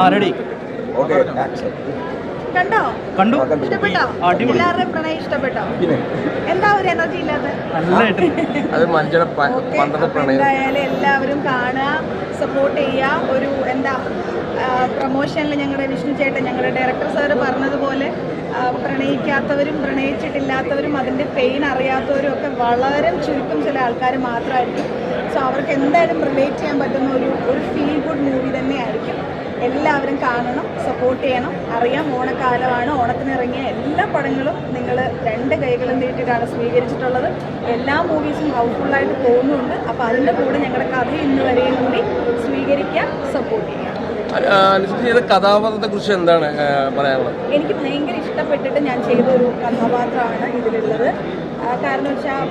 ആ ready okay. Action കണ്ടോ? കണ്ടു? ഇഷ്ടപ്പെട്ടോ? എല്ലാവരുടെയും പ്രണയം ഇഷ്ടപ്പെട്ടോ? പിന്നെ? എന്താ ഒരു എനർജി നല്ലതായിട്ട് അത് പ്രണയം. എന്തായാലും എല്ലാവരും കാണുക സപ്പോർട്ട് ചെയ്യുക. ഒരു എന്താ പ്രൊമോഷനിൽ ഞങ്ങളുടെ വിഷ്ണു ചേട്ടൻ ഞങ്ങളുടെ ഡയറക്ടർ സാറ് പറഞ്ഞതുപോലെ പ്രണയിക്കാത്തവരും പ്രണയിച്ചിട്ടില്ലാത്തവരും അതിന്റെ പെയിൻ അറിയാത്തവരും ഒക്കെ വളരെ ചുരുക്കം ചില ആൾക്കാർ മാത്രമായിരിക്കും. സോ അവർക്ക് എന്തായാലും റിലേറ്റ് ചെയ്യാൻ പറ്റുന്ന ഒരു ഒരു ഫീൽ ഗുഡ് മൂവി തന്നെയായിരിക്കും. എല്ലാവരും കാണണം സപ്പോർട്ട് ചെയ്യണം. അറിയാം ഓണക്കാലമാണ് ഓണത്തിനിറങ്ങിയ എല്ലാ പടങ്ങളും നിങ്ങൾ രണ്ട് കൈകളും നീട്ടിയിട്ടാണ് സ്വീകരിച്ചിട്ടുള്ളത്. എല്ലാ മൂവീസും ഹൗസ്ഫുള്ളായിട്ട് പോകുന്നുണ്ട്. അപ്പോൾ അതിന്റെ കൂടെ ഞങ്ങളുടെ കഥ ഇന്ന് വരെയും കൂടി സ്വീകരിക്കുക സപ്പോർട്ട് ചെയ്യുക ചെയ്ത കഥാപാത്രത്തെ കുറിച്ച് എന്താണ് പറയാനുള്ളത്? എനിക്ക് ഭയങ്കര ഇഷ്ടപ്പെട്ടിട്ട് ഞാൻ ചെയ്ത ഒരു കഥാപാത്രമാണ് ഇതിലുള്ളത്. കാരണം വെച്ചാൽ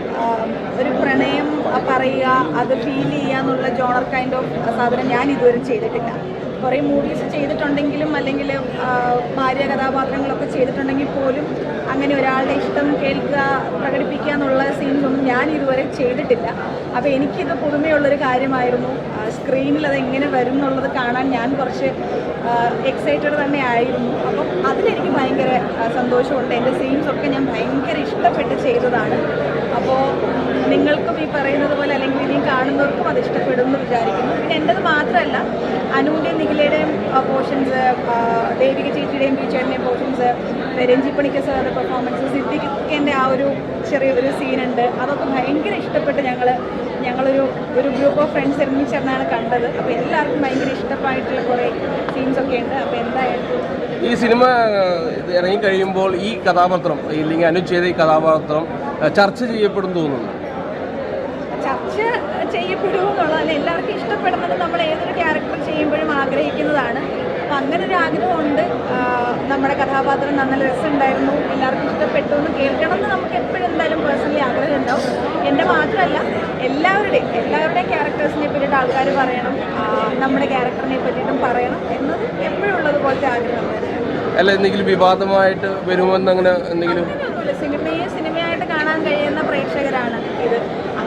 ഒരു പ്രണയം പറയുക അത് ഫീൽ ചെയ്യുക എന്നുള്ള ജോണർ കൈൻഡ് ഓഫ് സാധനം ഞാൻ ഇതുവരെ ചെയ്തിട്ടില്ല. കുറേ മൂവീസ് ചെയ്തിട്ടുണ്ടെങ്കിലും അല്ലെങ്കിൽ ഭാര്യ കഥാപാത്രങ്ങളൊക്കെ ചെയ്തിട്ടുണ്ടെങ്കിൽ പോലും അങ്ങനെ ഒരാളുടെ ഇഷ്ടം കേൾക്കുക പ്രകടിപ്പിക്കുക എന്നുള്ള സീൻസൊന്നും ഞാൻ ഇതുവരെ ചെയ്തിട്ടില്ല. അപ്പോൾ എനിക്കിത് പുതുമയുള്ളൊരു കാര്യമായിരുന്നു. സ്ക്രീനിൽ അത് എങ്ങനെ വരും എന്നുള്ളത് കാണാൻ ഞാൻ കുറച്ച് എക്സൈറ്റഡ് തന്നെ ആയിരുന്നു. അപ്പം അതിലെനിക്ക് ഭയങ്കര സന്തോഷമുണ്ട്. എന്റെ സീൻസൊക്കെ ഞാൻ ഭയങ്കര ഇഷ്ടപ്പെട്ട് ചെയ്തതാണ്. അപ്പോൾ നിങ്ങൾക്കും ഈ പറയുന്നത് പോലെ അല്ലെങ്കിൽ ഇനിയും കാണുന്നവർക്കും അത് ഇഷ്ടപ്പെടും എന്ന് വിചാരിക്കുന്നു. പിന്നെ എന്റെത് മാത്രമല്ല അനുവിന്റെയും നിഖിലയുടെയും പോർഷൻസ് ദേവിക ചേച്ചിയുടെയും ടീച്ചറിന്റെയും പോർഷൻസ് രഞ്ജി പണിക്കർ സാറിന്റെ പെർഫോമൻസ് സിദ്ദിഖിന്റെ ആ ഒരു ചെറിയൊരു സീനുണ്ട് അതൊക്കെ ഭയങ്കര ഇഷ്ടപ്പെട്ട് ഞങ്ങൾ ഞങ്ങളൊരു ഒരു ഗ്രൂപ്പ് ഓഫ് ഫ്രണ്ട്സ് ഒരുമിച്ചിരുന്നാണ് കണ്ടത്. അപ്പോൾ എല്ലാവർക്കും ഭയങ്കര ഇഷ്ടമായിട്ടുള്ള കുറേ സീൻസൊക്കെ ഉണ്ട്. അപ്പോൾ എന്തായാലും ഈ സിനിമ ഇറങ്ങിക്കഴിയുമ്പോൾ ഇറങ്ങി കഴിയുമ്പോൾ ഈ കഥാപാത്രം ഇല്ലെങ്കിൽ അനുച്ഛേദ ഈ കഥാപാത്രം ചർച്ച ചെയ്യപ്പെടും തോന്നുന്നു. ചർച്ച ചെയ്യപ്പെടുമെന്നുള്ള അല്ല എല്ലാവർക്കും ഇഷ്ടപ്പെടുന്നത് നമ്മൾ ഏതൊരു ക്യാരക്ടർ ചെയ്യുമ്പോഴും ആഗ്രഹിക്കുന്നതാണ് അപ്പം അങ്ങനെ ഒരു ആഗ്രഹമുണ്ട് നമ്മുടെ കഥാപാത്രം നല്ല രസമുണ്ടായിരുന്നു. എല്ലാവർക്കും ഇഷ്ടപ്പെട്ടു എന്ന് കേൾക്കണം എന്ന് നമുക്ക് എപ്പോഴും എന്തായാലും പേഴ്സണലി ആഗ്രഹം ഉണ്ടാവും എന്റെ മാത്രമല്ല എല്ലാവരുടെയും എല്ലാവരുടെയും ക്യാരക്ടേഴ്സിനെ പറ്റിയിട്ട് ആൾക്കാർ പറയണം. നമ്മുടെ ക്യാരക്ടറിനെ പറ്റിയിട്ടും പറയണം എന്നത് എപ്പോഴും ഉള്ളതുപോലത്തെ ആഗ്രഹം തന്നെയാണ്. അല്ല എന്തെങ്കിലും വിവാദമായിട്ട് വരുമെന്ന് അങ്ങനെ എന്തെങ്കിലും സിനിമയെ സിനിമയായിട്ട് കാണാൻ കഴിയുന്ന പ്രേക്ഷകരാണ് ഇത്.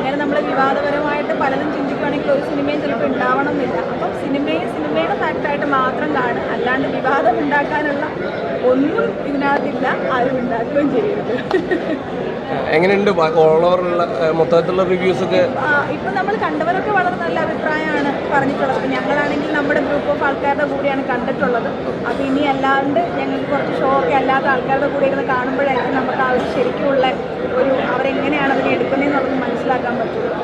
അങ്ങനെ നമ്മൾ വിവാദപരമായിട്ട് പലതും ചിന്തിക്കുകയാണെങ്കിൽ ഒരു സിനിമയും ചിലപ്പോൾ ഉണ്ടാവണം എന്നില്ല അപ്പം സിനിമയെ സിനിമയുടെ ഫാക്റ്റായിട്ട് മാത്രം കാണുക. അല്ലാണ്ട് വിവാദം ഉണ്ടാക്കാനുള്ള ഒന്നും ഇതിനകത്തില്ല. ആരും ഉണ്ടാക്കുകയും ചെയ്യരുത്. എങ്ങനെയുണ്ട്? ഓൾ ഓവറുള്ള മൊത്തത്തിലുള്ള റിവ്യൂസ് ഒക്കെ? ഇപ്പൊ നമ്മൾ കണ്ടവരൊക്കെ വളരെ നല്ല അഭിപ്രായമാണ് പറഞ്ഞിട്ടുള്ളത്. ഞങ്ങളാണെങ്കിൽ നമ്മുടെ ഗ്രൂപ്പ് ഓഫ് ആൾക്കാരുടെ കൂടെയാണ് കണ്ടിട്ടുള്ളത്. അപ്പൊ ഇനി അല്ലാണ്ട് ഞങ്ങൾക്ക് കുറച്ച് ഷോ ഒക്കെ അല്ലാത്ത ആൾക്കാരുടെ കൂടെ ഇരുന്ന് കാണുമ്പോഴായിരിക്കും നമുക്ക് ആ ഒരു ശരിക്കുള്ള ഒരു മനസ്സിലാക്കാൻ പറ്റുള്ളൂ.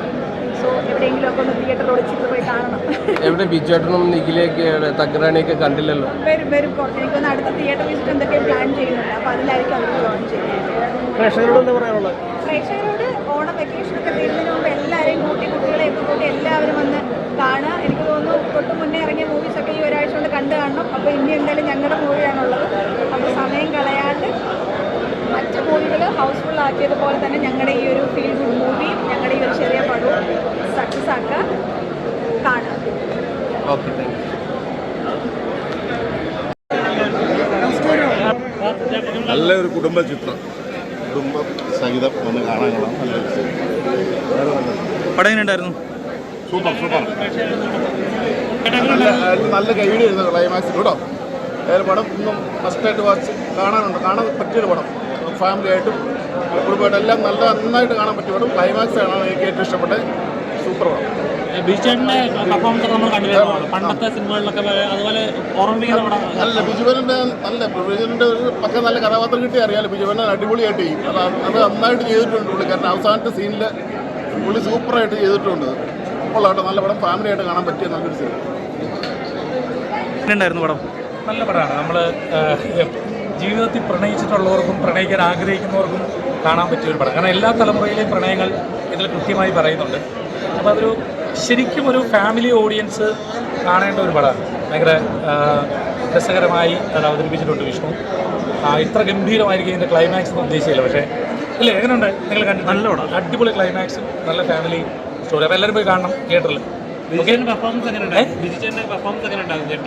സോ എവിടെയെങ്കിലും ഒക്കെ ഒന്ന് തിയേറ്ററിൽ ഒളിച്ചിട്ട് പോയി കാണണം. എവിടെ ബിജുവേട്ടനും നിഖിലേക്ക് തഗ്രാണിയൊക്കെ കണ്ടില്ലല്ലോ? വരും വരും. കുറച്ച് എനിക്കൊന്ന് അടുത്ത തിയേറ്റർ വിസിറ്റ് എന്തൊക്കെ പ്ലാൻ ചെയ്യുന്നുണ്ട്. അപ്പോൾ അതിലായിരിക്കും അവർ ജോയിൻ ചെയ്യുന്നത്. പ്രേക്ഷകരോട് എന്താ പറയാനുള്ളത്? പ്രേക്ഷകരോട് ഓണം വെക്കേഷനൊക്കെ തീരുന്നതിന് മുമ്പ് എല്ലാവരെയും കൂട്ടി കുട്ടികളെയൊക്കെ കൂട്ടി എല്ലാവരും വന്ന് കാണുക. എനിക്ക് തോന്നുന്നു തൊട്ട് മുന്നേ ഇറങ്ങിയ മൂവീസൊക്കെ ഈ ഒരാഴ്ച കൊണ്ട് കണ്ടു കാണണം. അപ്പോൾ ഇനി എന്തായാലും ഞങ്ങളുടെ മൂവിയാണുള്ളത് അപ്പോൾ സമയം കളയാണ്ട് മറ്റ് മൂവികൾ ഹൗസ്ഫുൾ ആക്കിയതുപോലെ തന്നെ ഞങ്ങളുടെ ഈ ഒരു ഫീൽ ഗുഡ് മൂവി ഞങ്ങളുടെ ഈ ഒരു ചെറിയ പടവും സക്സസ് ആക്കുക കാണുക ഓക്കെ താങ്ക് നല്ലൊരു കുടുംബ ചിത്രം കുടുംബ സഹിതം ഒന്ന് കാണാൻ നല്ല. പടം എങ്ങനെയുണ്ടായിരുന്നു? Super super. നല്ല നല്ല കൈഡി എഴുതുന്ന ക്ലൈമാക്സ് കേട്ടോ. ഏതൊരു പടം ഒന്നും ഫസ്റ്റായിട്ട് വാച്ച് കാണാനുണ്ട്. കാണാൻ പറ്റിയൊരു പടം. ഫാമിലി ആയിട്ടും കുടുംബമായിട്ടും എല്ലാം നല്ല നന്നായിട്ട് കാണാൻ പറ്റിയ പടം. ക്ലൈമാക്സ് ആണ് എനിക്ക് ഏറ്റവും ഇഷ്ടപ്പെട്ട സൂപ്പർ പടം. ബിജുചേട്ടന്റെ പെർഫോമൻസ് നമ്മൾ കണ്ടിരുന്നു പണ്ടത്തെ സിനിമകളിലൊക്കെ അതുപോലെ ഓർമ്മിപ്പിക്കുന്ന അല്ല നല്ല ബിജുവനന്റെ നല്ല ബിജുവനന്റെ ഒരു പക്ക നല്ല കഥാപാത്രം കിട്ടി അറിയാലോ. ബിജുവനെ അടിപൊളിയായിട്ട് ചെയ്യും. അത് അത് നന്നായിട്ട് ചെയ്തിട്ടുണ്ട് പുള്ളി. കാരണം അവസാനത്തെ സീനിൽ പുള്ളി സൂപ്പറായിട്ട് ചെയ്തിട്ടുണ്ട്. കൊള്ളാട്ടോ. നല്ല പടം. ഫാമിലി ആയിട്ട് കാണാൻ പറ്റിയ നല്ലൊരു സിനിമ. പടം? നല്ല പടമാണ്. നമ്മൾ ജീവിതത്തിൽ പ്രണയിച്ചിട്ടുള്ളവർക്കും പ്രണയിക്കാൻ ആഗ്രഹിക്കുന്നവർക്കും കാണാൻ പറ്റിയ ഒരു പടം. കാരണം എല്ലാ തലമുറയിലെയും പ്രണയങ്ങൾ ഇതിൽ കൃത്യമായി പറയുന്നുണ്ട്. അപ്പോൾ അതൊരു ശരിക്കും ഒരു ഫാമിലി ഓഡിയൻസ് കാണേണ്ട ഒരു പടമാണ്. ഭയങ്കര രസകരമായി അത് അവതരിപ്പിച്ചിട്ടുണ്ട് വിഷ്ണു. ആ, ഇത്ര ഗംഭീരമായിരിക്കും ഇതിന്റെ ക്ലൈമാക്സ് ഒന്നും ഉദ്ദേശിച്ചില്ല പക്ഷേ ഇല്ല എങ്ങനെയുണ്ട്? നിങ്ങൾ കണ്ടു നല്ല അടിപൊളി ക്ലൈമാക്സും നല്ല ഫാമിലി സ്റ്റോറി അപ്പോൾ എല്ലാവരും പോയി കാണണം തിയേറ്ററിൽ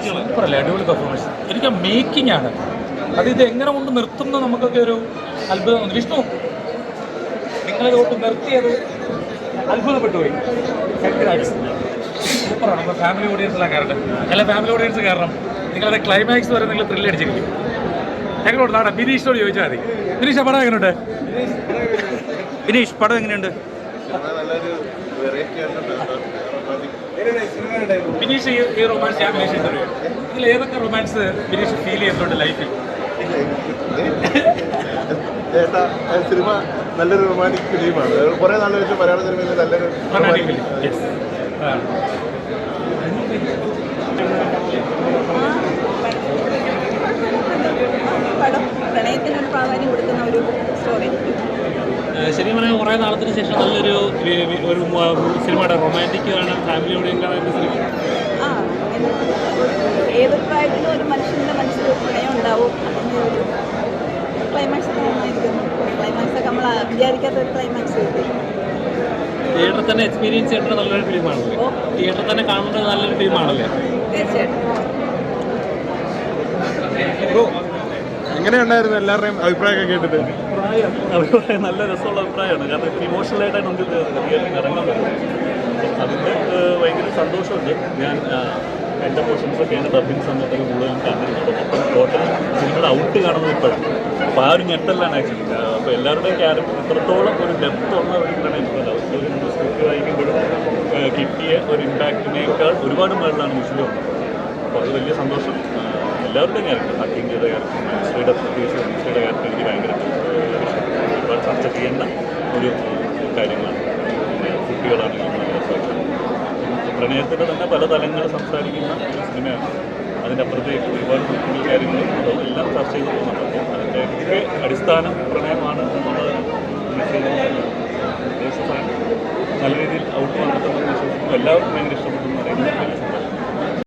സൂപ്പറല്ലേ അടിപൊളി പെർഫോമൻസ് എനിക്ക് മേക്കിംഗ് ആണ്. അത് ഇത് എങ്ങനെ കൊണ്ട് നിർത്തുന്ന നമുക്കൊക്കെ ഒരു അത്ഭുതം. വിഷ്ണു നിങ്ങളിത് കൊണ്ട് നിർത്തിയത് അത്ഭുതപ്പെട്ടു പോയി സൂപ്പറാണ് നമ്മുടെ ഫാമിലി ഓഡിയൻസിലാണ് കയറട്ടെ. അല്ല ഫാമിലി ഓഡിയൻസ് കയറണം. നിങ്ങളുടെ ക്ലൈമാക്സ് വരെ നിങ്ങൾ ത്രില്ലടിച്ചിരിക്കും ഞങ്ങളോട് നാടാ ബിനീഷിനോട് ചോദിച്ചാൽ മതി. ബിനീഷ് പടം എങ്ങനെയുണ്ട് ബിനീഷ് പടം എങ്ങനെയുണ്ട് നല്ലൊരു വെറൈറ്റി ആയിട്ടുണ്ട് ബിനീഷ് ഈ ഈ റൊമാൻസ് ഞാൻ ബിനീഷ് അറിയാം ഇതിൽ ഏതൊക്കെ റൊമാൻസ് ബിനീഷ് ഫീൽ ചെയ്തിട്ടുണ്ട് ലൈഫിൽ ചേട്ടാ സിനിമ നല്ലൊരു റൊമാന്റിക് ഫിലിമാണ് കുറേ നാൾ വെച്ച് മലയാള സിനിമയിൽ നല്ലൊരു റൊമാന്റിക് ഫിലിം യെസ് പടം പ്രണയത്തിനൊരു പ്രാധാന്യം കൊടുക്കുന്ന ഒരു സ്റ്റോറി ശരിക്കും പറഞ്ഞാൽ കുറേ നാളത്തിന് ശേഷം നല്ലൊരു ഒരു സിനിമയുടെ റൊമാന്റിക് ആണ് ഫാമിലി ഓഡിയൻസ് കാണാൻ സിനിമ. ആ ഏതൊരു പ്രായത്തിലും ഒരു മനുഷ്യന്റെ മനസ്സിൽ ഒരു പ്രണയം ഉണ്ടാവും. അതിന്റെ ഒരു ക്ലൈമാക്സ് ഒക്കെ നന്നായിരിക്കുന്നു ക്ലൈമാക്സ് ഒക്കെ നമ്മൾ വിചാരിക്കാത്ത ഒരു ക്ലൈമാക്സ് കിട്ടി തിയേറ്ററിൽ തന്നെ എക്സ്പീരിയൻസ് ചെയ്യേണ്ട നല്ലൊരു ഫിലിമാണല്ലേ തിയേറ്ററിൽ തന്നെ കാണുന്നത് നല്ലൊരു ഫിലിമാണല്ലേ തീർച്ചയായിട്ടും. എങ്ങനെയുണ്ടായിരുന്നു എല്ലാവരുടെയും അഭിപ്രായമൊക്കെ കേട്ടിട്ട്? അഭിപ്രായം നല്ല രസമുള്ള അഭിപ്രായമാണ്. കാരണം ഇമോഷണലായിട്ടാണ് നമുക്ക് തിയേറ്ററിൽ ഇറങ്ങാൻ പറ്റുന്നത് അതിന്റെ ഭയങ്കര സന്തോഷമുണ്ട്. ഞാൻ എന്റെ പോർഷൻസൊക്കെ എന്റെ ഡബിങ് സമയത്തൊക്കെ കൂടുതലും കണ്ടിരുന്നത്. അപ്പം ടോട്ടൽ സിനിമയുടെ ഔട്ട് കാണുന്നത് ഇപ്പോഴാണ്. അപ്പോൾ ആ ഒരു ഞെട്ടലാണ് ആക്ച്വലി അപ്പോൾ എല്ലാവരുടെയും ക്യാരക്ടർ ഇത്രത്തോളം ഒരു ഡെപ്ത് ഉള്ള ഒരു പ്രണയം ഒരു സ്ക്രിപ്റ്റ് വായിക്കുമ്പോഴും കിട്ടിയ ഒരു ഇമ്പാക്റ്റിനേക്കാൾ ഒരുപാട് മേളിലാണ് മുസ്ലിം അപ്പോൾ അത് വലിയ സന്തോഷം. എല്ലാവരുടെയും ക്യാരക്ടർ ചെയ്ത ക്യാരക്ടർ മനസ്സിയുടെ പ്രത്യേകിച്ച് മനസ്സിയുടെ ക്യാരക്ടർ എനിക്ക് ഭയങ്കര. ഒരുപാട് ചർച്ച ചെയ്യേണ്ട ഒരു കാര്യങ്ങളാണ്. പിന്നെ കുട്ടികളാണെങ്കിലും പ്രണയത്തിന്റെ തന്നെ പല തലങ്ങൾ സംസാരിക്കുന്ന സിനിമയാണ് അതിന്റെ അപ്പുറത്തേക്ക് ഒരുപാട് കുട്ടികൾ കാര്യങ്ങളും എല്ലാം ചർച്ച ചെയ്ത് പോകുന്നുണ്ട് അടിസ്ഥാനം പ്രണയമാണ്